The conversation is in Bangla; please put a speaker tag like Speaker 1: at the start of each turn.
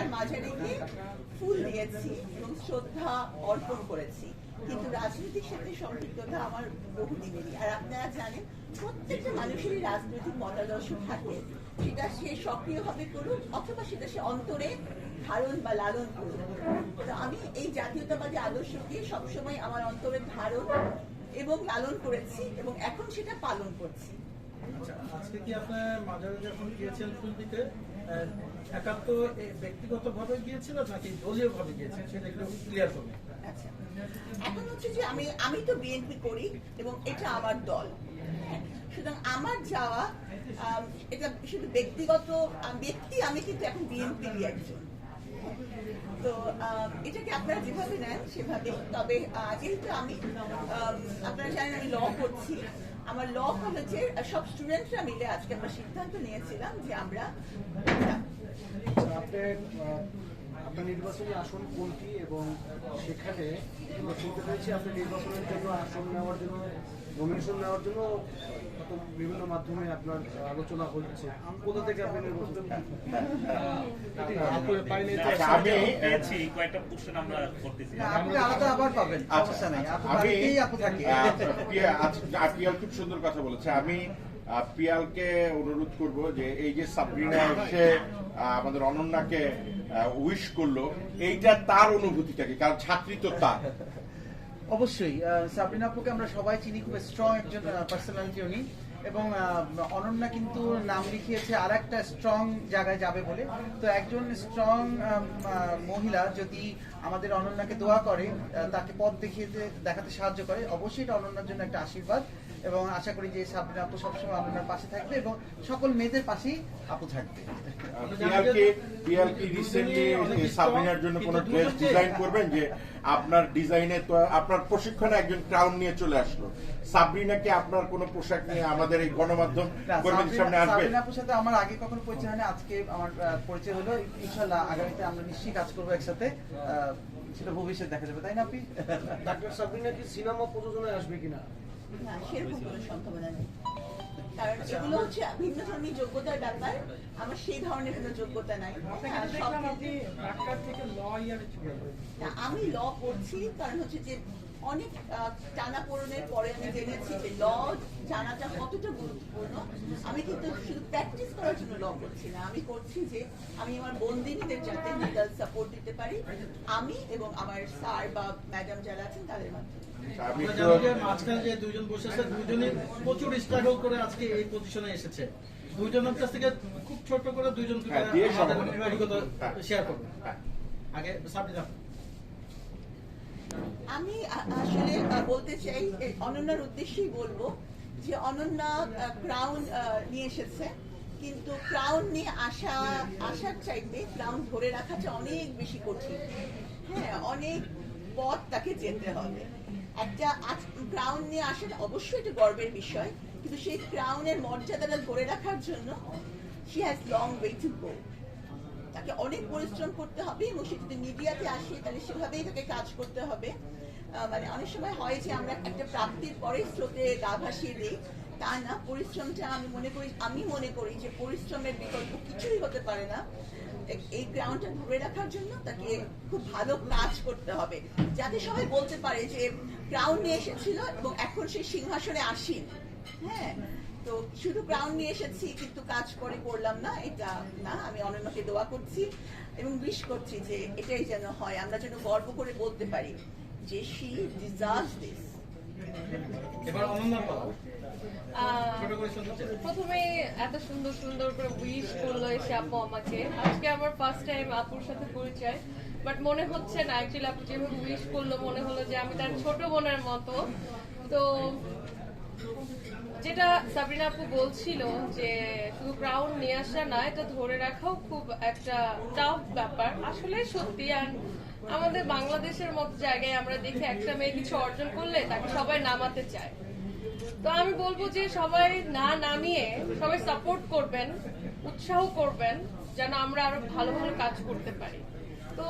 Speaker 1: ওনার মাঝারে গিয়ে ফুল দিয়েছি এবং শ্রদ্ধা অর্পণ করেছি। কিন্তু রাজনীতির সাথে সম্পৃক্ততা আমার বহুদিনেরই। আর আপনারা জানেন, প্রত্যেকটা মানুষেরই রাজনৈতিক মতাদর্শ থাকে। সেটা সে সক্রিয় সক্রিয়ভাবে করুক অথবা সেটা সে অন্তরে ধারণ বা লালন করুক। তো আমি এই জাতীয়তাবাদী আদর্শকে সবসময় আমার অন্তরে ধারণ এবং লালন করেছি এবং এখন সেটা পালন করছি।
Speaker 2: আচ্ছা আজকে কি আপনার মাজারে যখন দিতে আহ, একাত্ম ব্যক্তিগতভাবে গিয়েছিলেন নাকি দলীয়ভাবে গিয়েছেন সেটা একটু ক্লিয়ার করবেন
Speaker 1: আচ্ছা এখন হচ্ছে যে আমি আমি তো বিএনপি করি এবং এটা আমার দল। সুতরাং আমার যাওয়া এটা শুধু ব্যক্তিগত ব্যক্তি আমি কিন্তু এখন বিএনপিরই একজন। তো এটাকে আপনারা যেভাবে নেন সেভাবে। তবে যেহেতু আম, আপনারা জানেন আমি ল করছি আমার ল কলেজের সব স্টুডেন্টরা মিলে আজকে আমরা সিদ্ধান্ত নিয়েছিলাম যে আমরা
Speaker 3: আচ্ছা, আপনার নির্বাচনী আসন কোনটি এবং সেখানে আমরা শুনতে পেয়েছি আপনি নির্বাচনের জন্য আসন নেওয়ার জন্য নমিনেশন নেওয়ার জন্য বিভিন্ন মাধ্যমে আপনার আলোচনা হচ্ছে কোথা থেকে আপনি নির্বাচন
Speaker 4: আচ্ছা, আমি পেয়েছি কয়েকটা কোশ্চেন আমরা করতেছি।
Speaker 5: আপনি আলাদা আবার পাবেন
Speaker 6: আচ্ছা,
Speaker 5: সমস্যা নেই।
Speaker 6: আচ্ছা, খুব সুন্দর কথা বলেছে। আমি পিয়ালকে অনুরোধ করব যে এই যে সাবরিনা এসে আমাদের অনন্যাকে উইশ করল, এইটা তার অনুভূতিটা কি কারণ ছাত্রী তো তার।
Speaker 5: অবশ্যই সাবরিনা আপুকে আমরা সবাই চিনি, খুব স্ট্রং একজন পার্সোনালিটি উনি। এবং অনন্যা কিন্তু নাম লিখিয়েছে আর একটা স্ট্রং জায়গায় যাবে বলে। তো একজন স্ট্রং মহিলা যদি আমাদের অনন্যাকে দোয়া করে তাকে পথ দেখিয়ে দেখাতে সাহায্য করে। অবশ্যই এটা অনন্যার জন্য একটা আশীর্বাদ এবং আশা করি যে সাবরিনা আপু সবসময় অনন্যার পাশে থাকবে এবং সকল মেয়েদের পাশেই আপু থাকবে।
Speaker 6: সাবরিনার জন্য কোনো ড্রেস ডিজাইন করবেন যে আপনার ডিজাইনে তো আপনার প্রশিক্ষণে একজন ক্রাউন নিয়ে চলে আসলো। আপনার কোনো পোশাক নিয়ে আমাদের এই গণমাধ্যম কর্মীদের সামনে আসবে?
Speaker 5: সাবরিনা আপুর সাথে আমার আগে কখনো পরিচয় হয়নি আজকে আমার আহ, পরিচয় হলো। ইনশাল্লাহ আগামীতে আমরা নিশ্চয়ই কাজ করব একসাথে। আহ, সেটা ভবিষ্যৎ দেখা যাবে তাই না আপনি
Speaker 3: ডাক্তার সাবরিনা কি সিনেমা প্রযোজনায় আসবে কিনা?
Speaker 1: না সেরকম কোনো সম্ভাবনা নেই। কারণ এগুলো হচ্ছে ভিন্ন ধর্মী যোগ্যতার ব্যাপার। আমার সেই ধরনের কোনো যোগ্যতা নাই। ক্ষেত্রে- না, আমি ল পড়ছি কারণ হচ্ছে যে অনেক টানাপোড়নের পরে আমি জেনেছি যে ল জানাটা কতটা গুরুত্বপূর্ণ। আমি কিন্তু শুধু প্র্যাকটিস করার জন্য ল করছি না। আমি করছি যে আমি আমার বন্দিনীদের যাতে লিগাল সাপোর্ট দিতে পারি। আমি এবং আমার স্যার বা ম্যাডাম যারা আছেন তাদের মাধ্যমে।
Speaker 2: আমরা জানি যে মাঝখানে যে দুইজন বসেছে দুইজনই প্রচুর স্ট্রাগল করে আজকে এই পজিশনে এসেছে। দুইজনের কাছ থেকে খুব ছোট করে দুইজন
Speaker 6: হ্যাঁ, হ্যাঁ।
Speaker 2: শেয়ার করব।
Speaker 6: হ্যাঁ।
Speaker 2: আগে
Speaker 1: আমি আসলে বলতে চাই অনন্যার উদ্দেশ্যেই বলব যে অনন্যা ক্রাউন নিয়ে এসেছে। কিন্তু ক্রাউন নিয়ে আসা আসার চাইতে ক্রাউন ধরে রাখাটা অনেক বেশি কঠিন। হ্যাঁ অনেক পথ তাকে যেতে হবে। একটা আজ ক্রাউন নিয়ে আসাটা অবশ্যই একটা গর্বের বিষয়, কিন্তু সেই ক্রাউনের মর্যাদাটা ধরে রাখার জন্য she has long way to go তাকে অনেক পরিশ্রম করতে হবে এবং সে যদি মিডিয়াতে আসে, তাহলে সেভাবেই তাকে কাজ করতে হবে। মানে অনেক সময় হয় যে আমরা একটা প্রাপ্তির পরে স্রোতে গা ভাসিয়ে দিই। তা না, পরিশ্রমটা আমি মনে করি, আমি মনে করি যে পরিশ্রমের বিকল্প কিছুই হতে পারে না। এই গ্রাউন্ডটা ধরে রাখার জন্য তাকে খুব ভালো কাজ করতে হবে। যাতে সবাই বলতে পারে যে ক্রাউন নিয়ে এসেছিল এবং এখন সে সিংহাসনে আসীন। হ্যাঁ তো শুধু ক্রাউন নিয়ে এসেছি, কিন্তু কাজ করে করলাম না, এটা না, আমি অনন্যকে দোয়া করছি এবং উইশ করছি যে এটাই যেন হয়। আমরা যেন গর্ব করে বলতে পারি যে শি ডিজার্ভস দিস
Speaker 2: এবার অনন্যার
Speaker 7: প্রথমে এত সুন্দর সুন্দর করে উইশ করল এসে আপু আমাকে। আজকে আমার ফার্স্ট টাইম আপুর সাথে পরিচয় বাট মনে হচ্ছে না অ্যাকচুয়ালি আপু যেভাবে উইশ করল, মনে হলো যে আমি তার ছোট বোনের মতো। তো যেটা সাবরিনা আপু বলছিল যে শুধু ক্রাউন নিয়ে আসা না, এটা ধরে রাখাও খুব একটা টাফ ব্যাপার। আসলে সত্যি, আর আমাদের বাংলাদেশের মতো জায়গায় আমরা দেখি একটা মেয়ে কিছু অর্জন করলে তাকে সবাই নামাতে চায়। তো আমি বলব যে সবাই না নামিয়ে সবাই সাপোর্ট করবেন, উৎসাহ করবেন, যেন আমরা আরও ভালো ভালো কাজ করতে পারি। তো